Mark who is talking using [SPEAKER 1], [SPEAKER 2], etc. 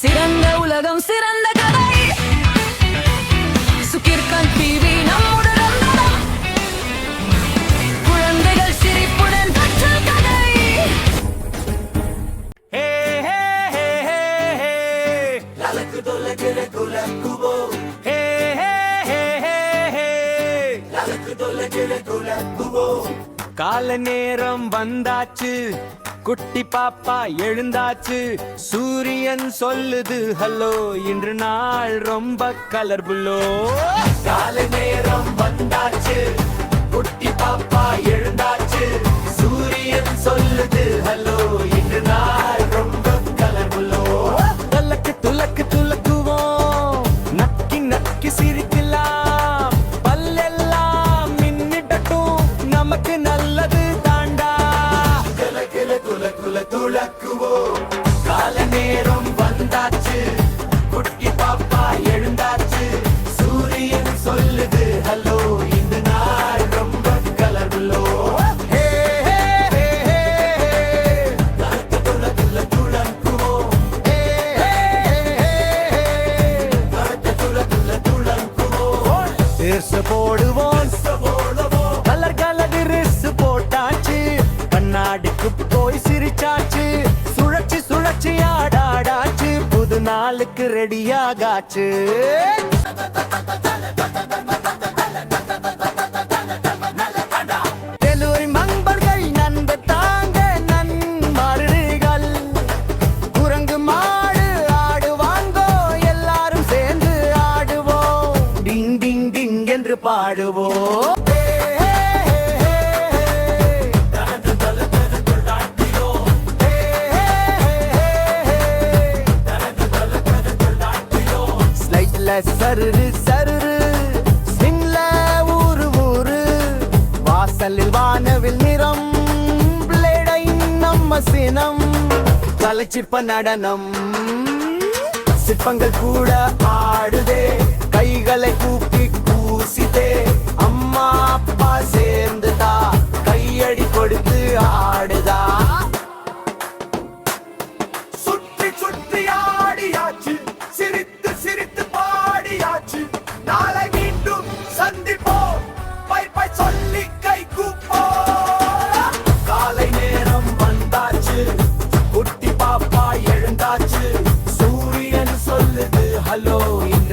[SPEAKER 1] சிறந்த உலகம் சிறந்த கதை. சுகிர்கன் டிவி நம்முடன். குழந்தைகள் சிரிப்புடன் கற்றல் கதை.
[SPEAKER 2] ஹே ஹே ஹே ஹே ஹே. லலக்கு தொலகிற குலக்குவோ ஹே ஹே ஹே ஹே ஹே. லலக்கு தொலகிற குலக்குவோ கால நேரம் வந்தாச்சு. குட்டி பாப்பா எழுந்தாச்சு. சூரியன் சொல்லுது ஹலோ இன்று நாள் ரொம்ப கலர்புல்லோ காலை நேரம் வந்தாச்சு. குட்டி பாப்பா எழுந்தாச்சு. சூரியன் சொல்லுது ஹலோ இன்று நாள் ரொம்ப கலர்புல்லோ தலக்கு துலக்கு துலக்கு துளக்குவோம். கால நேரம் வந்தாச்சு. குட்டி பாப்பா எழுந்தாச்சு. சூரியன் சொல்லுது ஹலோ இந்த நாள் ரொம்ப கலர்லோ போடுவோம் போய் சிரிச்சாச்சு. சுழற்சி சுழற்சி ஆடாடாச்சு. புது நாளுக்கு ரெடியாகாச்சு பாடுவோம். ஸ்லைட்ல சருரு சருரு ஸ்விங்ல ஊரு ஊரு. வாசலில் வானவில் நிறம் பிளேடை நம்ம சினம். கலைச்சிற்ப நடனம். சிற்பங்கள் கூட ஆடுதே. flow.